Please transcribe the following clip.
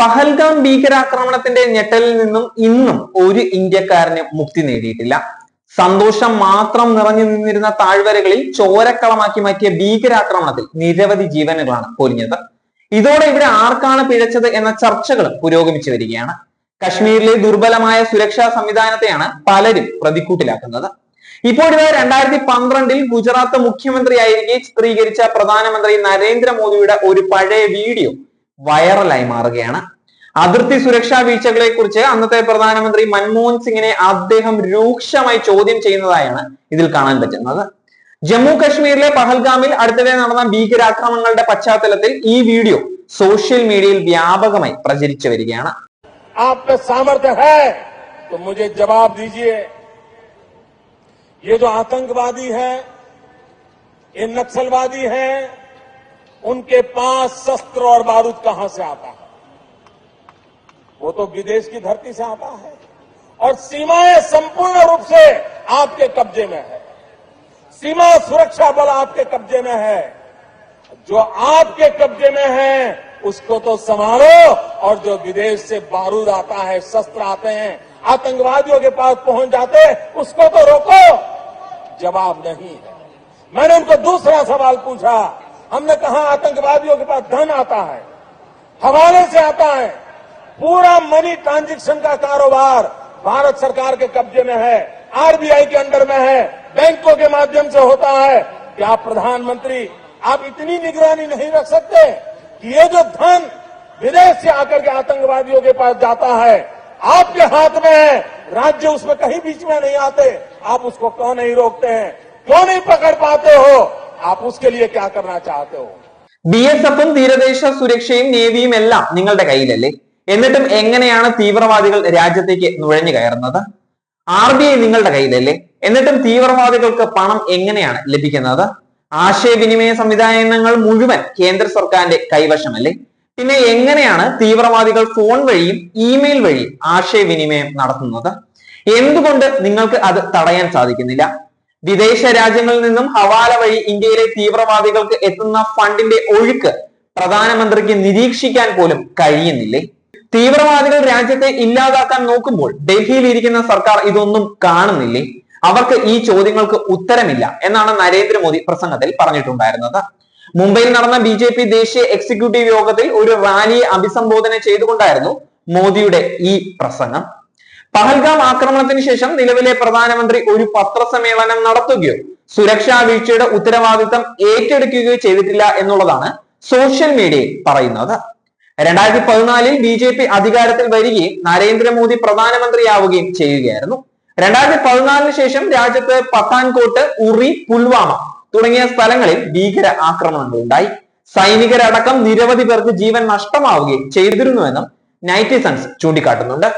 പഹൽഗാം ഭീകരാക്രമണത്തിന്റെ ഞെട്ടലിൽ നിന്നും ഇന്നും ഒരു ഇന്ത്യക്കാരന് മുക്തി നേടിയിട്ടില്ല. സന്തോഷം മാത്രം നിറഞ്ഞു നിന്നിരുന്ന താഴ്വരകളിൽ ചോരക്കളമാക്കി മാറ്റിയ ഭീകരാക്രമണത്തിൽ നിരവധി ജീവനുകളാണ് പൊലിഞ്ഞത്. ഇതോടെ ഇവിടെ ആർക്കാണ് പിഴച്ചത് എന്ന ചർച്ചകൾ പുരോഗമിച്ചു വരികയാണ്. കശ്മീരിലെ ദുർബലമായ സുരക്ഷാ സംവിധാനത്തെയാണ് പലരും പ്രതിക്കൂട്ടിലാക്കുന്നത്. ഇപ്പോഴിത് രണ്ടായിരത്തി പന്ത്രണ്ടിൽ ഗുജറാത്ത് മുഖ്യമന്ത്രിയായിരിക്കെ ചിത്രീകരിച്ച പ്രധാനമന്ത്രി നരേന്ദ്രമോദിയുടെ ഒരു പഴയ വീഡിയോ വൈറലായി മാറുകയാണ് അതിർത്തി സുരക്ഷാ വീഴ്ചകളെ കുറിച്ച് അന്നത്തെ പ്രധാനമന്ത്രി മൻമോഹൻ സിംഗിനെ അദ്ദേഹം രൂക്ഷമായി ചോദ്യം ചെയ്യുന്നതായാണ് ഇതിൽ കാണാൻ പറ്റുന്നത് ജമ്മു കശ്മീരിലെ പഹൽഗാമിൽ അടുത്തിടെ നടന്ന ഭീകരാക്രമണങ്ങളുടെ പശ്ചാത്തലത്തിൽ ഈ വീഡിയോ സോഷ്യൽ മീഡിയയിൽ വ്യാപകമായി പ്രചരിച്ചു വരികയാണ് आप में सामर्थ्य है तो मुझे जवाब दीजिए ये जो आतंकवादी है ये नक्सलवादी है उनके पास शस्त्र और बारूद कहाँ से आता है? वो तो विदेश की धरती से आता है। और सीमाएँ संपूर्ण रूप से आपके कब्जे में है। सीमा सुरक्षा बल आपके कब्जे में है। जो आपके कब्जे में है, उसको तो संभालो और जो विदेश से बारूद आता है, शस्त्र आते हैं, आतंकवादियों के पास पहुँच जाते, उसको तो रोको। जवाब नहीं है। मैंने उनको दूसरा सवाल पूछा हमने कहा, आतंकवादियों के पास धन आता है, हवाले से आता है। पूरा मनी ट्रांजेक्शन का कारोबार भारत सरकार के कब्जे में है आरबीआई के अंडर में है, बैंकों के माध्यम से होता है। क्या प्रधानमंत्री, आप इतनी निगरानी नहीं रख सकते कि ये जो धन विदेश से आकर के आतंकवादियों के पास जाता है, आपके हाथ में है, राज्य उसमें कहीं बीच में नहीं आते, आप उसको क्यों नहीं रोकते हैं? क्यों नहीं पकड़ पाते हो? आप उसके लिए क्या करना चाहते हो ബി എസ് എഫും തീരദേശ സുരക്ഷയും നേവിയും എല്ലാം നിങ്ങളുടെ കയ്യിലല്ലേ എന്നിട്ടും എങ്ങനെയാണ് തീവ്രവാദികൾ രാജ്യത്തേക്ക് നുഴഞ്ഞു കയറുന്നത് ആർ ബി ഐ നിങ്ങളുടെ കയ്യിലല്ലേ എന്നിട്ടും തീവ്രവാദികൾക്ക് പണം എങ്ങനെയാണ് ലഭിക്കുന്നത് ആശയവിനിമയ സംവിധാനങ്ങൾ മുഴുവൻ കേന്ദ്ര സർക്കാരിന്റെ കൈവശമല്ലേ പിന്നെ എങ്ങനെയാണ് തീവ്രവാദികൾ ഫോൺ വഴിയും ഇമെയിൽ വഴിയും ആശയവിനിമയം നടത്തുന്നത് എന്തുകൊണ്ട് നിങ്ങൾക്ക് അത് തടയാൻ സാധിക്കുന്നില്ല വിദേശ രാജ്യങ്ങളിൽ നിന്നും ഹവാല വഴി ഇന്ത്യയിലെ തീവ്രവാദികൾക്ക് എത്തുന്ന ഫണ്ടിന്റെ ഒഴുക്ക് പ്രധാനമന്ത്രിക്ക് നിരീക്ഷിക്കാൻ പോലും കഴിയുന്നില്ലേ? തീവ്രവാദികൾ രാജ്യത്തെ ഇല്ലാതാക്കാൻ നോക്കുമ്പോൾ ഡൽഹിയിൽ ഇരിക്കുന്ന സർക്കാർ ഇതൊന്നും കാണുന്നില്ലേ? അവർക്ക് ഈ ചോദ്യങ്ങൾക്ക് ഉത്തരമില്ല എന്നാണ് നരേന്ദ്രമോദി പ്രസംഗത്തിൽ പറഞ്ഞിട്ടുണ്ടായിരുന്നത്. മുംബൈയിൽ നടന്ന ബി ജെ പി ദേശീയ എക്സിക്യൂട്ടീവ് യോഗത്തിൽ ഒരു റാലിയെ അഭിസംബോധന ചെയ്തുകൊണ്ടായിരുന്നു മോദിയുടെ ഈ പ്രസംഗം. പഹൽഗാം ആക്രമണത്തിന് ശേഷം നിലവിലെ പ്രധാനമന്ത്രി ഒരു പത്രസമ്മേളനം നടത്തുകയോ സുരക്ഷാ വീഴ്ചയുടെ ഉത്തരവാദിത്തം ഏറ്റെടുക്കുകയോ ചെയ്തിട്ടില്ല എന്നുള്ളതാണ് സോഷ്യൽ മീഡിയയിൽ പറയുന്നത്. രണ്ടായിരത്തി പതിനാലിൽ ബി ജെ പി അധികാരത്തിൽ വരികയും നരേന്ദ്രമോദി പ്രധാനമന്ത്രിയാവുകയും ചെയ്യുകയായിരുന്നു. രണ്ടായിരത്തി പതിനാലിന് ശേഷം രാജ്യത്ത് പത്താൻകോട്ട് ഉറി പുൽവാമ തുടങ്ങിയ സ്ഥലങ്ങളിൽ ഭീകര ആക്രമണങ്ങൾ ഉണ്ടായി. സൈനികരടക്കം നിരവധി പേർക്ക് ജീവൻ നഷ്ടമാവുകയും ചെയ്തിരുന്നുവെന്നും നൈറ്റിസൺസ് ചൂണ്ടിക്കാട്ടുന്നുണ്ട്.